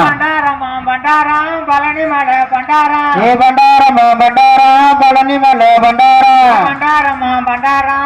బండారమా బండారం బలని మడ బండారా ఏ బండారమా బండారం బలని మడ బండారా బండారమా బండారం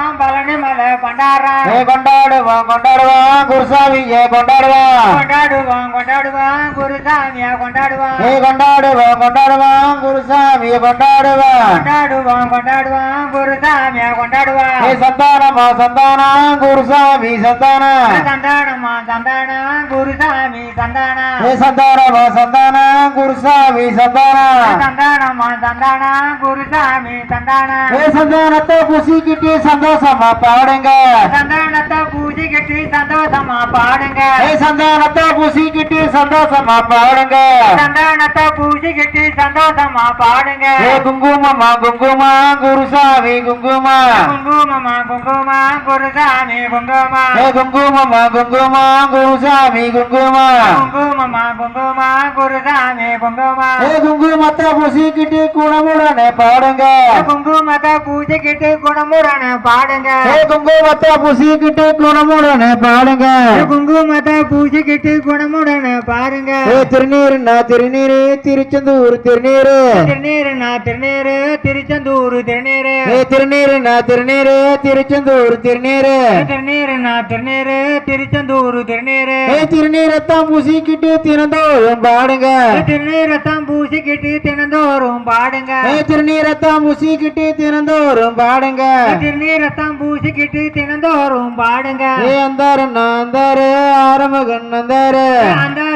கொண்டாடுவோம் கொண்டாடுவோம் குருசாமி ஏ கொண்டாடுவோம் கொண்டாடுவோம் கொண்டாடுவோம் குருசாமியா கொண்டாடுவோம் ஏ கொண்டாடுவோம் கொண்டாடுவோம் குருசாமி கொண்டாடுவோம் கொண்டாடுவோம் கொண்டாடுவோம் குருசாமியா கொண்டாடுவோம் ஏ சந்தானமா சந்தானம் குருசாமி சந்தானம் சந்தானமா சந்தானம் குருசாமி சந்தானம் ஏ சந்தானமா சந்தானம் குருசாமி சந்தானம் சந்தானமா சந்தானம் குருசாமி சந்தானம் ஏ சந்தானத்தை புசிக்கிட்டு சந்தோஷமா பாடுங்க. சந்தானத்தை பூஜை கட்டி சந்தோஷமா பாடுங்க. சந்தானத்தை புசிக்கிட்டு சந்தோஷமா பாடுங்க. சந்தானத்தை கட்டி சந்தோஷமா பாடுங்க. ஏ குங்குமமா குங்குமா குருசாமி குங்குமா. குங்குமமா குங்குமா குருசாமி குங்குமா. ஏ குங்குமமா குங்குமா குருசாமி குங்குமா. குங்குமமா குங்குமா குருசாமி குங்குமா. ஏ குங்குமத்தை புசிக்கிட்டு குணமுடனே பாடுங்க. குங்குமத்தை பூஜை கட்டி குணமுடன பாடுங்க குங்குமத்தை புசிக்கிட்டு குணமுடனே பாடுங்க. குங்குமத்தை பூஜை கட்டி குணமுடன பாருங்க திருநீருண்ணா திருநீரு திருச்செந்தூர் திருநீரு. திருநீருண்ணா திருநீரு திருச்செந்தூர் திருநீரு. திருநீருண்ணா திருநீரு திருச்செந்தூர் திருநீரு. திருநீருண்ணா திருநீரு திருச்செந்தூர் திருநீரு. ஏ திருநீரத்தான் புசிக்கிட்டு தினந்தோறும் பாடுங்க. திருநீரத்தம் பூசிக்கிட்டு தினந்தோறும் பாடுங்க. ஏ திருநீரத்தான் புசிக்கிட்டு தினந்தோறும் பாடுங்க. திருநீரத்தம் பூசிக்கிட்டு தினந்தோறும் பாடுங்க. அந்தாரு ஆரமகன் அந்தாரு அந்தாருண்ணா அந்தாரு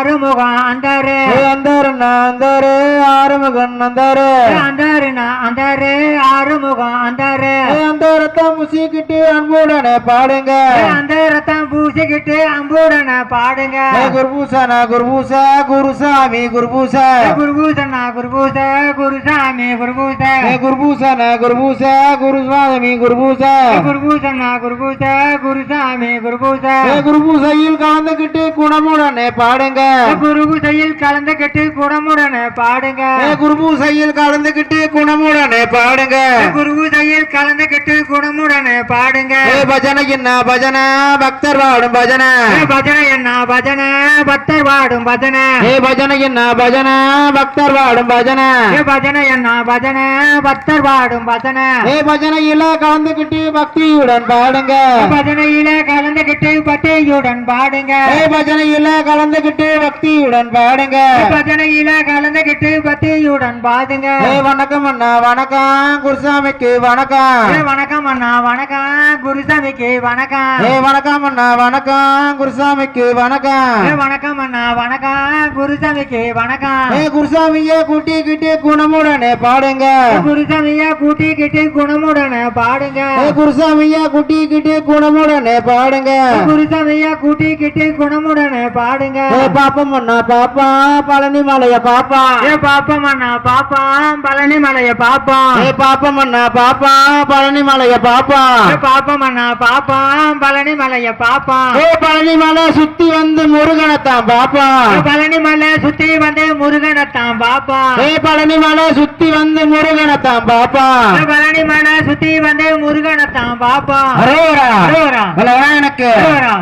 ஆறுமுகம் அந்தாரு அந்தாருண்ணா அந்தாரு ஆரமகன் அந்தாரு அந்தாருண்ணா அந்தாரு ஆறுமுகம் அந்தாரு அந்தாரத்தான் புசிக்கிட்டு அன்புடனே பாடுங்க. அந்தாரத்தம் பூசிக்கிட்டு அம்புடன பாடுங்க. குருபூசனா குருபூசா குருசாமி குருபூசா. குருபூசனா குருபூச குருசாமி குருபூச. குருபூசனா குருபூசா குருசுவாமி குருபூசா குருபூசனா குருபூச. குருசாமி குருபூச. குருபூசையில் கலந்துகிட்டு குணமுடனே பாடுங்க. குருபூசையில் கலந்துகிட்டு குணமுடன பாடுங்க. குருபூசையில் கலந்துகிட்டு குணமுடனே பாடுங்க. குருபூசையில் கலந்துகிட்டு குணமுடன பாடுங்க. பஜனை என்ன பஜனை? பக்தர் வாடும் பஜனை. பஜனை என்ன பஜனை? பக்தர் பாடும் பஜனை. பஜனை என்ன பஜனை? பக்தர் வாடும் பஜனை. பஜனை என்ன பஜனை? பக்தர் பாடும் பஜனை. ஏ பஜனையில கலந்துகிட்டு பக்தியுடன் பாடுங்க. பஜனையில கலந்துகிட்டு பட்டையுடன் பாடுங்க. ஏ பஜனையில கலந்துகிட்டு பக்தியுடன் பாடுங்க. பஜனையில கலந்துகிட்டு பக்தியுடன் பாடுங்க. வணக்கம் அண்ணா வணக்கம் குருசாமிக்கு வணக்கம். வணக்கம் அண்ணா வணக்கம் குருசாமிக்கு வணக்கம். ஏ வணக்கம் அண்ணா வணக்கம் குருசாமிக்கு வணக்கம். வணக்கம் அண்ணா வணக்கம் குருசாமிக்கு வணக்கம். ஏ குருசாமிய கூட்டிக்கிட்டு குணமுடனே பாடுங்க. குருசாமிய கூட்டிக்கிட்டு குணமுடன பாடுங்க. ஏ குருசாமிய கூட்டிக்கிட்டு குணமுடனே பாடுங்க. குருசாமிய கூட்டிக்கிட்டு குணமுடன பாடுங்க. ஏ பாப்பம் அண்ணா பாப்பா பழனி மலைய பாப்பா. ஏ பாப்பம் அண்ணா பாப்பா பழனி மலைய பாப்பா. ஏ பாப்பம் அண்ணா பாப்பா பழனி மலைய பாப்பா. ஏ பாப்பம் அண்ணா பாப்பா பழனி மலைய பாப்பா. ஏ பழனி மலை சுத்தி வந்து முருகனைத்தான் பாப்பா. ஏ பழனி மலை சுத்தி வந்து முருகனத்தான் பாப்பா ஏ பழனி மலை சுத்தி வந்து முருகனைத்தான் பாப்பா பழனி மலை சுத்தி வந்து முருகனத்தான் பாப்பா அரோரா.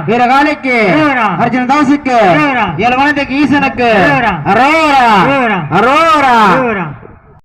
வீரகாலிக்கு அரோரா. அர்ஜுனதாசுக்கு அரோரா. ஏழுமனத்துக்கு ஈசனுக்கு. அரோரா அரோரா.